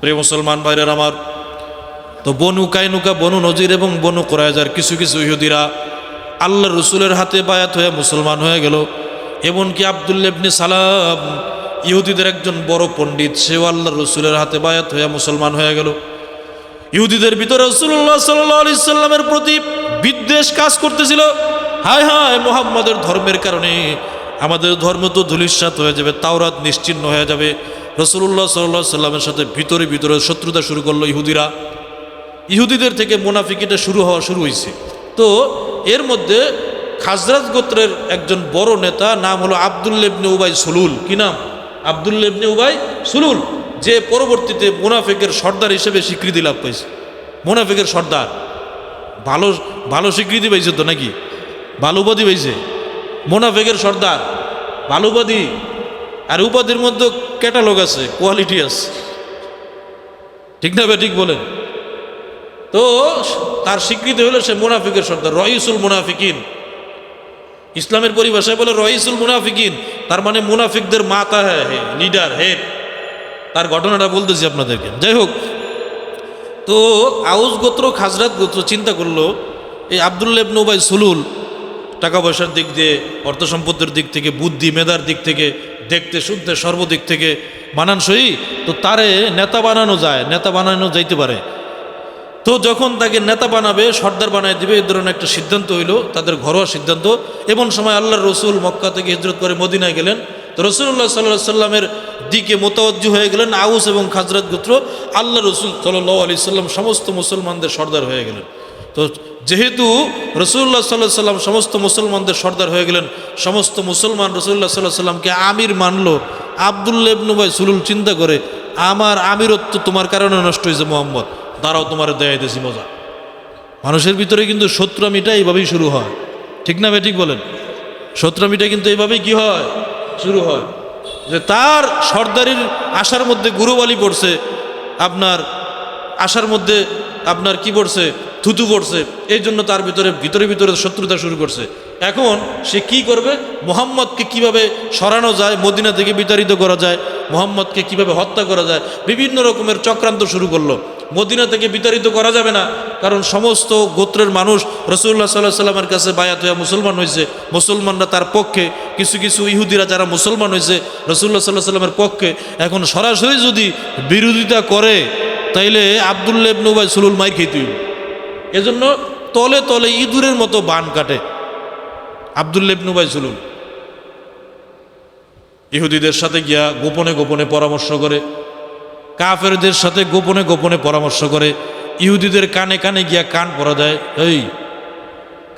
প্রিয় মুসলমান ভাইরের আমার, তো বনু কাইনুকা, বনু নজির এবং বনু কোরআজার কিছু কিছু ইহুদিরা আল্লাহ রসুলের হাতে বায়াত হয়ে মুসলমান হয়ে গেল। এমনকি আবদুল্লেবনি সালাম ইহুদিদের একজন বড় পণ্ডিত, সেও আল্লাহ রসুলের হাতে বায়াত হয়ে মুসলমান হয়ে গেল। ইহুদিদের ভিতরে রসুল্লাহ সাল্লাহ আলি সাল্লামের প্রতি বিদ্বেষ কাজ করতেছিল। হায় হায়, মোহাম্মদের ধর্মের কারণে আমাদের ধর্ম তো ধুলিস্বাত হয়ে যাবে, তাওরাত নিশ্চিন্ন হয়ে যাবে। রসুল্লাহ সাল্লাহ সাল্লামের সাথে ভিতরে ভিতরে শত্রুতা শুরু করল ইহুদিরা। ইহুদিদের থেকে মোনাফিকিটা শুরু হওয়া শুরু হয়েছে তো এর মধ্যে খাজরাজ গোত্রের একজন বড় নেতা নাম হলো আবদুল্লেবনে উবাই সুলুল। কি নাম? আবদুল্লেবনে উবাই সুলুল, যে পরবর্তীতে মুনাফিকের সর্দার হিসেবে স্বীকৃতি লাভ পাইছে মুনাফিকের সর্দার। ভালো ভালো স্বীকৃতি পাইছে তো নাকি? ভালো উপাধি পাইছে। মোনাফেকের সর্দার। ভালো উপাধি। আর উপাধির মধ্যে ক্যাটালগ আছে কোয়ালিটি আছে। ঠিক না ঠিক বলেন? তো তার স্বীকৃতি হলো সে মুনাফিকের সর্দার রহিসুল মুনাফিকিন। ইসলামের পরিভাষায় বলে রইসুল মুনাফিকিন, তার মানে মুনাফিকদের মাতা হ্যাঁ লিডার হেড তার ঘটনাটা বলতেছি আপনাদেরকে। যাই হোক, তো আউস গোত্র, খাজরাত গোত্র চিন্তা করল, এই আবদুল্লেব নোবাই সুলুল টাকা পয়সার দিক দিয়ে, অর্থ সম্পদের দিক থেকে, বুদ্ধি, মেধার দিক থেকে দেখতে, শুনতে সর্বদিক থেকে মানানসই, তো তারে নেতা বানানো যায়, নেতা বানানো যাইতে পারে। তো যখন তাকে নেতা বানাবে, সর্দার বানায় দিবে এই ধরনের একটা সিদ্ধান্ত হইল, তাদের ঘরোয়া সিদ্ধান্ত। এমন সময় আল্লাহ রসুল মক্কা থেকে হিজরত করে মদিনায় গেলেন। তো রসুল্লাহ সাল্লাহ সাল্লামের দিকে মোতাবজ্জু হয়ে গেলেন, আউস এবং খাজরাত গোত্র। আল্লাহ রসুল সাল্লাহ আলি সাল্লাম সমস্ত মুসলমানদের সর্দার হয়ে গেলেন। তো যেহেতু রসুল্লাহ সাল্লাহ সাল্লাম সমস্ত মুসলমানদের সর্দার হয়ে গেলেন, সমস্ত মুসলমান রসুল্লাহ সাল্লাহ সাল্লামকে আমির মানলো আবদুল্লেবনুবাই সুলুল চিন্তা করে, আমার আমিরত্ব তোমার কারণে নষ্ট হয়েছে মোহাম্মদ, দাঁড়াও তোমার দেয় দেশি মজা। মানুষের ভিতরে কিন্তু শত্রুমিটা এইভাবেই শুরু হয়। ঠিক না ভাই, ঠিক বলেন? শত্রুমিটা কিন্তু এইভাবেই কি হয়? শুরু হয়। যে তার সর্দারির আশার মধ্যে গুরুবালি পড়ছে, আপনার আশার মধ্যে আপনার কি পড়ছে? থুতু পড়ছে, এই জন্য তার ভিতরে ভিতরে ভিতরে শত্রুতা শুরু করছে। এখন সে কি করবে? মোহাম্মদকে কীভাবে সরানো যায়, মদিনা থেকে বিতাড়িত করা যায়, মোহাম্মদকে কীভাবে হত্যা করা যায়, বিভিন্ন রকমের চক্রান্ত শুরু করল। মদিনা থেকে বিতাড়িত করা যাবে না, কারণ সমস্ত গোত্রের মানুষ রসুল্লাহ সাল্লাহ সাল্লামের কাছে বায়াত হয়ে মুসলমান হয়েছে। মুসলমানরা তার পক্ষে, কিছু কিছু ইহুদিরা যারা মুসলমান হয়েছে রসুল্লাহ সাল্লাহ সাল্লামের পক্ষে। এখন সরাসরি যদি বিরোধিতা করে, তাইলে আবদুল্লেব নুবাই সুলুল মাই খেতে এজন্য তলে তলে ইঁদুরের মতো বান কাটে। আবদুল্লেব নুবাই সুলুল ইহুদিদের সাথে গিয়া গোপনে গোপনে পরামর্শ করে, কাফেরদের সাথে গোপনে গোপনে পরামর্শ করে, ইহুদিদের কানে কানে গিয়া কান পরা দেয় এই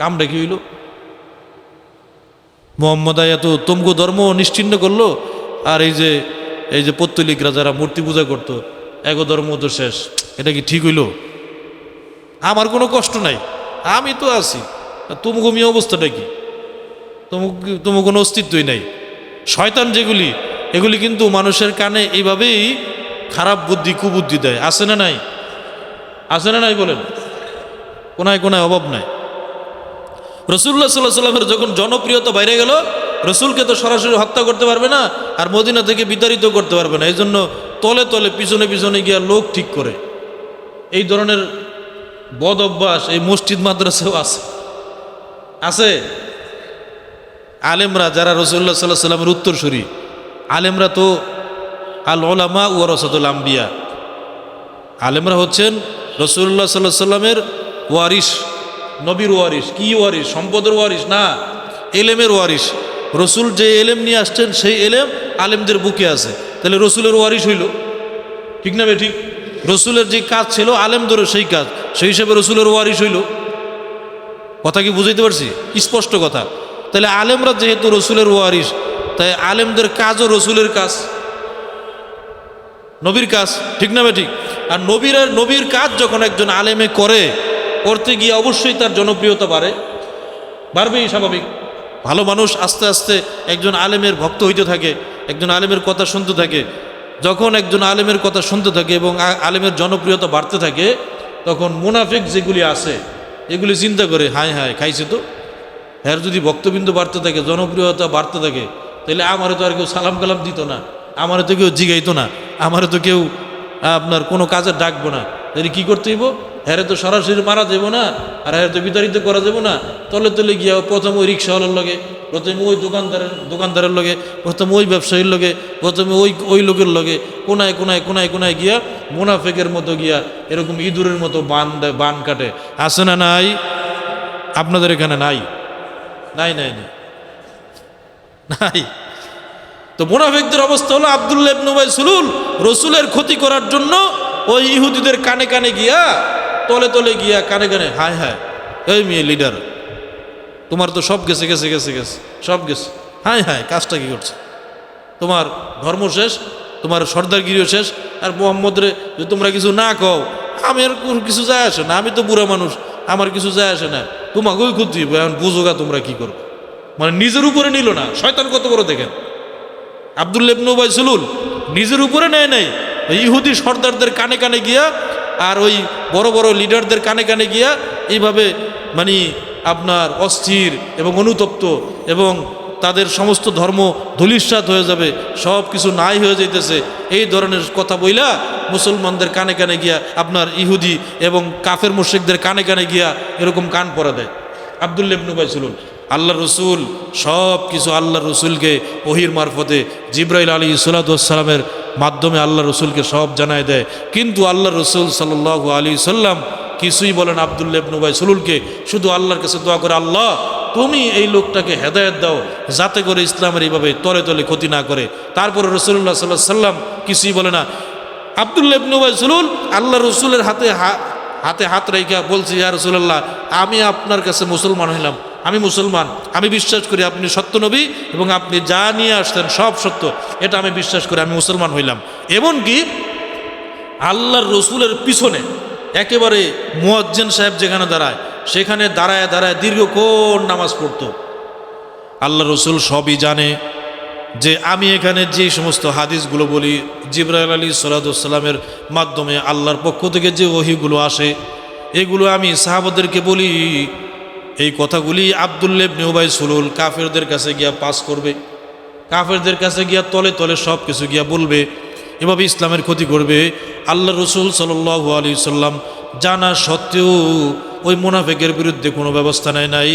কাম রেখে হইল? মোহাম্মদ এত তমগু ধর্ম নিশ্চিন্ন করল, আর এই যে এই যে পত্তলিকরা যারা মূর্তি পূজা করতো, এগো ধর্ম তো শেষ, এটা কি ঠিক হইল? আমার কোনো কষ্ট নাই। আমি তো আছি। তুমগু মি অবস্থাটা কি? তুমুক কোনো অস্তিত্বই নাই। শয়তান যেগুলি, এগুলি কিন্তু মানুষের কানে এইভাবেই খারাপ বুদ্ধি, কুবুদ্ধি দেয়। আছে না নাই? আছে না নাই বলেন? কোনায় কোনায় অভাব নাই। রসুল্লাহ সাল্লাহ সাল্লামের যখন জনপ্রিয়তা বাইরে গেল, রসুলকে তো সরাসরি হত্যা করতে পারবে না, আর মদিনা থেকে বিতাড়িত করতে পারবে না। এই জন্য তলে তলে পিছনে পিছনে গিয়া লোক ঠিক করে। এই ধরনের বদ অভ্যাস, এই মসজিদ মাদ্রাসাও আছে। আছে? আলেমরা, যারা রসুল্লাহ সাল্লাহ সাল্লামের উত্তরসূরি, আলেমরা তো আল ওলামা ও রসদুল আম্বিয়া। আলেমরা হচ্ছেন রসুল্লাহ সাল্লাহ সাল্লামের ওয়ারিস নবীর ওয়ারিস কি ওয়ারিস সম্পদের ওয়ারিস না? এলেমের ওয়ারিস রসুল যে এলেম নিয়ে আসছেন, সেই এলেম আলেমদের বুকে আছে। তাহলে রসুলের ওয়ারিস হইল। ঠিক না বে ঠিক? রসুলের যে কাজ ছিল আলেমদেরও সেই কাজ। সেই হিসেবে রসুলের ওয়ারিস হইল। কথা কি বুঝাইতে পারছি? স্পষ্ট কথা। তাহলে আলেমরা যেহেতু রসুলের ওয়ারিস তাই আলেমদের কাজও রসুলের কাজ। নবীর কাজ, ঠিক না ঠিক আর নবীর নবীর কাজ যখন একজন আলেমে করে করতে গিয়ে অবশ্যই তার জনপ্রিয়তা বাড়ে। বাড়বেই স্বাভাবিক। ভালো মানুষ আস্তে আস্তে একজন আলেমের ভক্ত হইতে থাকে, একজন আলেমের কথা শুনতে থাকে। যখন একজন আলেমের কথা শুনতে থাকে এবং আলেমের জনপ্রিয়তা বাড়তে থাকে, তখন মুনাফিক যেগুলি আছে, এগুলি চিন্তা করে, হায় হায়, খাইছে তো। হ্যার যদি বক্তবৃন্দ বাড়তে থাকে, জনপ্রিয়তা বাড়তে থাকে তাহলে আমারও তো আর কেউ সালাম কালাম দিত না আমারও তো কেউ জিগাইতো না আমারও তো কেউ আপনার কোনো কাজে ডাকবো না। তাহলে কী করতে হইব? হ্যারে তো সরাসরি মারা যাব না, আর হ্যারে তো বিতাড়িত করা যাব না। তলে তলে গিয়া প্রথম ওই রিক্সাওয়ালার লগে, প্রথমে ওই দোকানদারের দোকানদারের লগে, প্রথমে ওই ব্যবসায়ীর লগে, প্রথমে ওই ওই লোকের লগে, কোনায় কোনায় কোনায় কোনায় গিয়া মুনাফেকের মতো গিয়া এরকম ইঁদুরের মতো বান দেয় বান কাটে। আসে না নাই? আপনাদের এখানে নাই? নাই নাই নাই। নাই। তো মোনাফেকদের অবস্থা হলো আবদুল্লাহ ইবনে সুলুল, রসুলের ক্ষতি করার জন্য ওই ইহুদিদের কানে কানে গিয়া তলে তলে গিয়া কানে কানে হায় হায় এই মেয়ে লিডার তোমার তো সব গেছে গেছে গেছে গেছে সব গেছে। হায় হায় কাজটা কি করছে? তোমার ধর্ম শেষ তোমার সর্দারগিরিও শেষ আর মোহাম্মদরে যদি তোমরা কিছু না কও আমি আর কিছু যায় আসে না আমি তো বুড়া মানুষ আমার কিছু যায় আসে না। তোমাকেই হইবো, এখন বুঝোগা তোমরা কি করবে। মানে নিজের উপরে নিল না শয়তান কত বড় দেখেন। উবাই সুলুল নিজের উপরে নেয় নাই ইহুদি সর্দারদের কানে কানে গিয়া আর ওই বড় বড় লিডারদের কানে কানে গিয়া এইভাবে মানে আপনার অস্থির এবং অনুতপ্ত এবং তাদের সমস্ত ধর্ম ধুলিস্বাদ হয়ে যাবে, সব কিছু নাই হয়ে যাইতেছে। এই ধরনের কথা বইলা মুসলমানদের কানে কানে গিয়া আপনার ইহুদি এবং কাফের মুশ্রিকদের কানে কানে গিয়া এরকম কান পরা দেয়। আবদুল্লাহ ইবনে উবাই সুলুল আল্লাহ রসুল, সব কিছু আল্লাহ রসুলকে ওহির মারফতে জিব্রাইল আলী সালাতামের মাধ্যমে আল্লাহ রসুলকে সব জানায় দেয়। কিন্তু আল্লাহ রসুল সাল্লাহ আলী সাল্লাম কিছুই বলেন আবদুল্লাহ ইবনুবাই সুলুলকে, শুধু আল্লাহর কাছে দোয়া করে, আল্লাহ, তুমি এই লোকটাকে হেদায়ত দাও, যাতে করে ইসলামের এইভাবে তলে তলে ক্ষতি না করে। তারপরে রসুল্লাহ সাল্লাহ সাল্লাম কিছুই বলে না। আবদুল্লাহ ইবনুবাই সুলুল আল্লাহ রসুলের হাতে হাতে হাত রেখা বলছি, ইয়া রসুল্লাহ আমি আপনার কাছে মুসলমান হইলাম। আমি মুসলমান, আমি বিশ্বাস করি আপনি সত্য নবী এবং আপনি যা নিয়ে আসতেন সব সত্য, এটা আমি বিশ্বাস করি, আমি মুসলমান হইলাম। এমনকি আল্লাহর রসুলের পিছনে একেবারে মুয়াজ্জেন সাহেব যেখানে দাঁড়ায়, সেখানে দাঁড়ায় দাঁড়ায় দীর্ঘক্ষণ নামাজ পড়তো। আল্লাহ রসুল সবই জানে যে আমি এখানে যে সমস্ত হাদিসগুলো বলি, জিব্রাইল আলী সালাদুসাল্লামের মাধ্যমে আল্লাহর পক্ষ থেকে যে ওহিগুলো আসে, এগুলো আমি সাহাবাদেরকে বলি এই কথাগুলি আবদুল্লেবনে উবাই সুলুল কাফেরদের কাছে গিয়া পাস করবে। কাফেরদের কাছে গিয়া তলে তলে সব কিছু গিয়া বলবে, এভাবে ইসলামের ক্ষতি করবে। আল্লাহ রসুল সাল্লাহ আলী সাল্লাম জানা সত্ত্বেও ওই মুনাফেকের বিরুদ্ধে কোনো ব্যবস্থা নেয় নাই,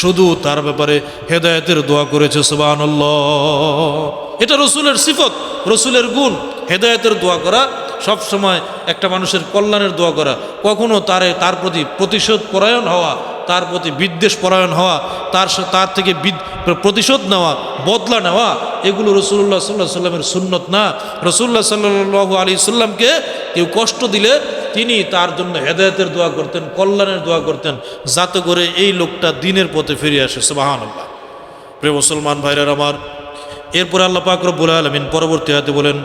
শুধু তার ব্যাপারে হেদায়তের দোয়া করেছে সুবাহ এটা রসুলের সিফত, রসুলের গুণ, হেদায়তের দোয়া করা সব সময় একটা মানুষের কল্যাণের দোয়া করা। কখনো তারে, তার প্রতি প্রতিশোধ পরায়ণ হওয়া, তার প্রতি বিদ্বেষ পরায়ণ হওয়া, তার তার থেকে প্রতিশোধ নেওয়া, বদলা নেওয়া, এগুলো রসুল্লাহ সাল্লাহ সাল্লামের সুন্নত না। রসুল্লাহ সাল্লাহ আলী সাল্লামকে কেউ কষ্ট দিলে তিনি তার জন্য হেদায়তের দোয়া করতেন, কল্যাণের দোয়া করতেন, যাতে করে এই লোকটা দিনের পথে ফিরে আসে। সুবাহান প্রিয় মুসলমান ভাইরার আমার এরপর আল্লাহ পাক রব্বুল আলামিন পরবর্তী হাতে বলেন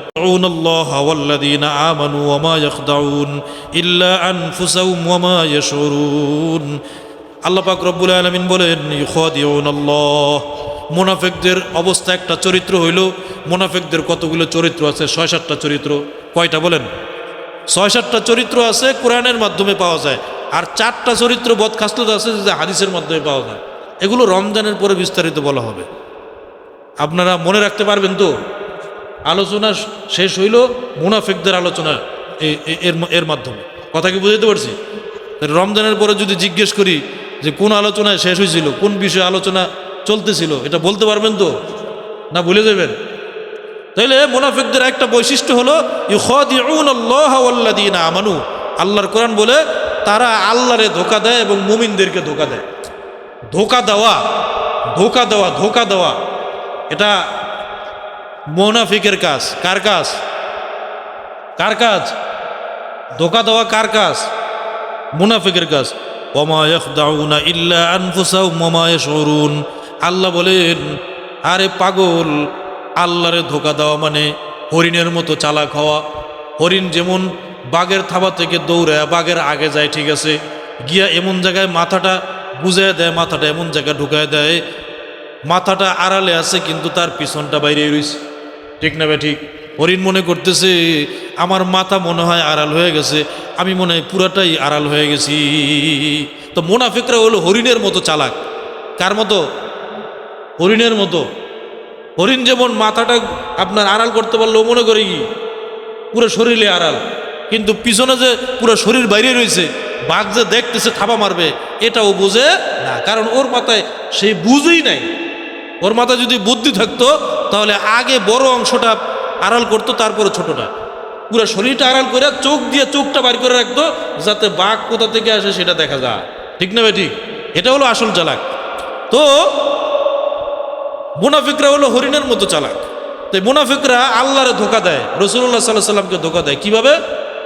ইল্লা আল্লাহ পাক রব্বুল আলামিন বলেন মুনাফিকদের অবস্থা একটা চরিত্র হইল, মুনাফিকদের কতগুলো চরিত্র আছে? ছয় সাতটা চরিত্র। কয়টা বলেন? ছয় সাতটা চরিত্র আছে, কোরআনের মাধ্যমে পাওয়া যায়। আর চারটা চরিত্র বদখাস্ত আছে, যে হাদিসের মাধ্যমে পাওয়া যায়। এগুলো রমজানের পরে বিস্তারিত বলা হবে। আপনারা মনে রাখতে পারবেন তো? আলোচনা শেষ হইল মুনাফিকদের আলোচনা এর এর মাধ্যমে। কথা কি বুঝতে পারছি? রমজানের পরে যদি জিজ্ঞেস করি যে কোন আলোচনায় শেষ হয়েছিল কোন বিষয়ে আলোচনা চলতেছিল, এটা বলতে পারবেন তো? না ভুলে যাবেন? তাইলে মুনাফিকদের একটা বৈশিষ্ট্য হলো আমানু। আল্লাহর কোরআন বলে, তারা আল্লাহরে ধোকা দেয় এবং মুমিনদেরকে ধোকা দেয়। ধোকা দেওয়া ধোকা দেওয়া ধোকা দেওয়া। এটা মোনাফিকের কাজ। কার কাজ? কার কাজ? ধোকা দেওয়া কার কাজ? মুনাফিকের কাজ। আল্লাহ বলেন, আরে পাগল, আল্লাহরে ধোকা দেওয়া মানে হরিণের মতো চালাক হওয়া। হরিণ যেমন বাঘের থাবা থেকে দৌড়ায়, বাঘের আগে যায়, ঠিক আছে? গিয়া এমন জায়গায় মাথাটা বুঝায় দেয়, মাথাটা এমন জায়গায় ঢুকায় দেয় মাথাটা আড়ালে আছে, কিন্তু তার পিছনটা বাইরে রয়েছে। ঠিক না ঠিক? হরিণ মনে করতেছে, আমার মাথা মনে হয় আড়াল হয়ে গেছে, আমি মনে হয় পুরাটাই আড়াল হয়ে গেছি। তো মোনাফিকরা হলো হরিণের মতো চালাক। কার মতো? হরিণের মতো। হরিণ যেমন মাথাটা আপনার আড়াল করতে পারল মনে করে কি? পুরো শরীরে আড়াল। কিন্তু পিছনে যে পুরো শরীর বাইরে রয়েছে, বাঘ যে দেখতেছে, থাবা মারবে, এটাও বোঝে না। কারণ ওর মাথায় সেই বুঝই নাই। ওর মাথায় যদি বুদ্ধি থাকতো, তাহলে আগে বড় অংশটা আড়াল করতো, তারপরে ছোটটা। পুরো শরীরটা আড়াল করে চোখ দিয়ে চোখটা বার করে রাখতো, যাতে বাঘ কোথা থেকে আসে সেটা দেখা যায়। ঠিক না ভাই ঠিক এটা হলো আসল চালাক। তো, মুনাফিকরা হলো হরিণের মতো চালাক। তো মুনাফিকরা আল্লাহরে ধোকা দেয় রসুল্লাহ সাল্লাহ সাল্লামকে ধোকা দেয়। কীভাবে?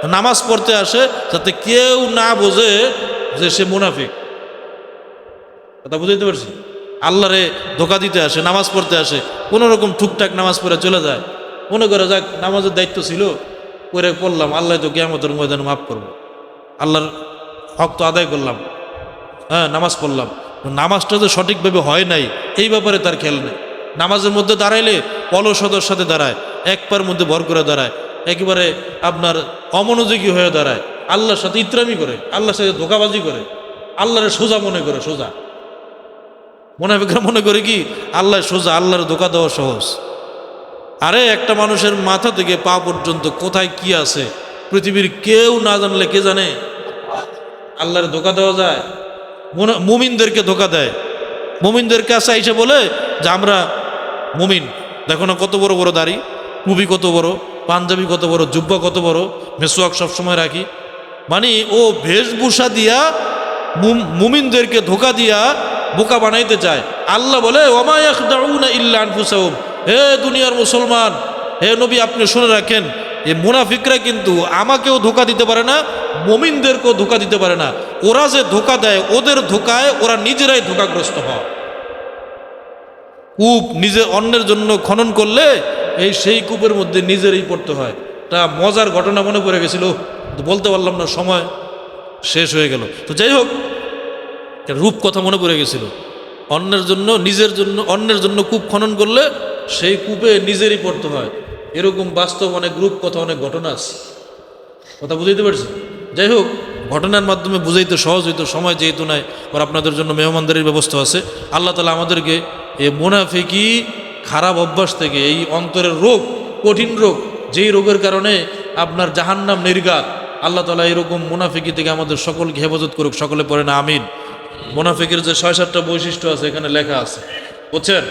নামাজ পড়তে আসে, যাতে কেউ না বোঝে যে সে মুনাফিক। কথা বুঝাইতে পারছি? আল্লাহরে ধোকা দিতে আসে, নামাজ পড়তে আসে, কোনো রকম টুকটাক নামাজ পড়ে চলে যায়। মনে করে যাক, নামাজের দায়িত্ব ছিল করে পড়লাম, আল্লাহ তো কেয়ামতের ময়দানে মাফ করব। আল্লাহর হক তো আদায় করলাম। হ্যাঁ নামাজ পড়লাম। নামাজটা তো সঠিকভাবে হয় নাই, এই ব্যাপারে তার খেয়াল নেই। নামাজের মধ্যে দাঁড়াইলে অলসতার সাথে দাঁড়ায়, এক পার মধ্যে ভর করে দাঁড়ায়, একেবারে আপনার অমনোযোগী হয়ে দাঁড়ায়। আল্লাহর সাথে ইত্রামি করে, আল্লাহর সাথে ধোকাবাজি করে, আল্লাহরে সোজা মনে করে, সোজা। মোনাফিকরা মনে করে কি, আল্লাহ সোজা, আল্লাহর ধোকা দেওয়া সহজ। আরে একটা মানুষের মাথা থেকে পা পর্যন্ত কোথায় কি আছে, পৃথিবীর কেউ না জানলে কে জানে? আল্লাহর ধোকা দেওয়া যায়, মোনা- মুমিনদেরকে ধোকা দেয়। মুমিনদের কাছে এসে বলে যে, আমরা মুমিন। দেখো না কত বড় বড় দাড়ি, টুপি কত বড়, পাঞ্জাবি কত বড়, জুব্বা কত বড় মেসোয়াক সবসময় রাখি। মানে ও বেশভূষা দিয়া মুমিনদেরকে ধোকা দিয়া বোকা বানাইতে চায়। আল্লাহ বলে ওমায়াক দাউনা ইল্লা আনফুসাহুম। হে দুনিয়ার মুসলমান, হে নবী, আপনি শুনে রাখেন, এ মুনাফিকরা কিন্তু আমাকেও ধোকা দিতে পারে না, মমিনদেরকেও ধোকা দিতে পারে না। ওরা যে ধোকা দেয়, ওদের ধোকায় ওরা নিজেরাই ধোকাগ্রস্ত হয়। কূপ নিজে অন্যের জন্য খনন করলে এই সেই কূপের মধ্যে নিজেরই পড়তে হয়। তা মজার ঘটনা মনে পড়ে গেছিল, বলতে পারলাম না, সময় শেষ হয়ে গেল। তো যাই হোক রূপ কথা মনে পড়ে গেছিল। অন্যের জন্য, নিজের জন্য, অন্যের জন্য কূপ খনন করলে সেই কূপে নিজেরই পড়তে হয়। এরকম বাস্তব অনেক রূপ কথা, অনেক ঘটনা আছে। কথা বুঝাইতে পারছি? যাই হোক, ঘটনার মাধ্যমে বুঝাইতে সহজ হইতো, সময় যেহেতু নাই আর আপনাদের জন্য মেহমানদারির ব্যবস্থা আছে। আল্লাহ তালা আমাদেরকে এই মুনাফিকি খারাপ অভ্যাস থেকে, এই অন্তরের রোগ, কঠিন রোগ, যেই রোগের কারণে আপনার জাহান্নাম নির্গাত, আল্লাহ তালা এরকম মুনাফিকি থেকে আমাদের সকলকে হেফাজত করুক, সকলে পড়ে না, আমিন। মুনাফিকের যে ছয় সাতটা বৈশিষ্ট্য আছে এখানে লেখা আছে। বুঝছেন?